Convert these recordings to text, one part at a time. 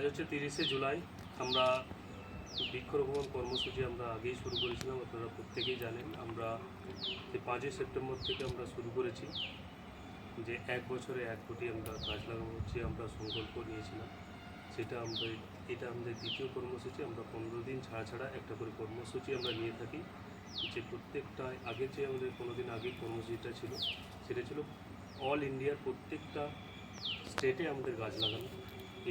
আজ হচ্ছে তিরিশে জুলাই আমরা বৃক্ষরোপণ কর্মসূচি আমরা আগেই শুরু করেছিলাম, আপনারা প্রত্যেকেই জানেন। আমরা পাঁচই সেপ্টেম্বর থেকে আমরা শুরু করেছি, যে এক বছরে এক কোটি আমরা গাছ লাগাবো, যে আমরা সংকল্প নিয়েছিলাম, সেটা আমরা এটা আমাদের দ্বিতীয় কর্মসূচি। আমরা পনেরো দিন ছাড়া ছাড়া একটা করে কর্মসূচি আমরা নিয়ে থাকি, যে প্রত্যেকটা আগে যে আমাদের কোনো দিন আগে কর্মসূচিটা ছিল, সেটা ছিল অল ইন্ডিয়ার প্রত্যেকটা স্টেটে আমাদের গাছ লাগানো।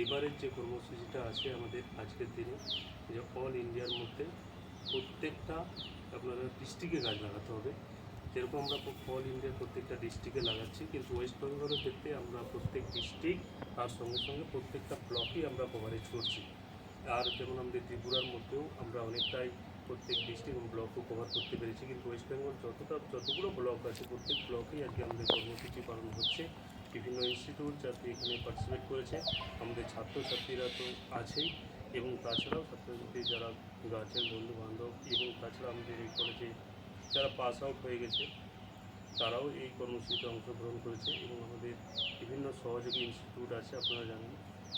এবারের যে কর্মসূচিটা আছে আমাদের আজকের দিনে, যে অল ইন্ডিয়ার মধ্যে প্রত্যেকটা আপনারা ডিস্ট্রিক্টে গাছ লাগাতে হবে। যেরকম আমরা অল ইন্ডিয়ার প্রত্যেকটা ডিস্ট্রিক্টে লাগাচ্ছি, কিন্তু ওয়েস্ট বেঙ্গলের ক্ষেত্রে আমরা প্রত্যেক ডিস্ট্রিক্ট তার সঙ্গে সঙ্গে প্রত্যেকটা ব্লকেই আমরা কভারেজ করছি। আর যেমন আমাদের ত্রিপুরার মধ্যেও আমরা অনেকটাই প্রত্যেক ডিস্ট্রিক্ট এবং ব্লকও কভার করতে পেরেছি, কিন্তু ওয়েস্ট বেঙ্গল যতটা, যতগুলো ব্লক আছে, প্রত্যেক ব্লকেই আজকে আমাদের কর্মসূচি পালন হচ্ছে। বিভিন্ন ইনস্টিটিউট যাতে এখানে পার্টিসিপেট করেছে। আমাদের ছাত্রছাত্রীরা তো আছেই এবং তাছাড়াও ছাত্রছাত্রী যারা গার্জেন বন্ধু বান্ধব এবং তাছাড়া আমাদের এই কলেজে যারা পাস আউট হয়ে গেছে, তারাও এই কর্মসূচিতে অংশগ্রহণ করেছে এবং আমাদের বিভিন্ন সহযোগী ইনস্টিটিউট আছে, আপনারা জানেন।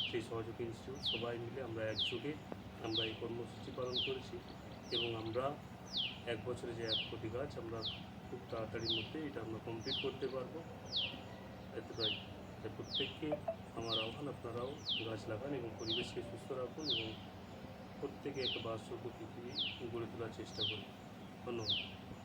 সেই সহযোগী ইনস্টিটিউট সবাই মিলে আমরা একযোগে আমরা এই কর্মসূচি পালন করেছি এবং আমরা এক বছরে যে এক কোটি গাছ আমরা খুব তাড়াতাড়ির মধ্যে এটা আমরা কমপ্লিট করতে পারব। এতটাই। তাই প্রত্যেককে আমার আহ্বান, আপনারাও গাছ লাগান এবং পরিবেশকে সুস্থ রাখুন এবং প্রত্যেকে একটা বাসযোগ্য পৃথিবী গড়ে তোলার চেষ্টা করুন। ধন্যবাদ।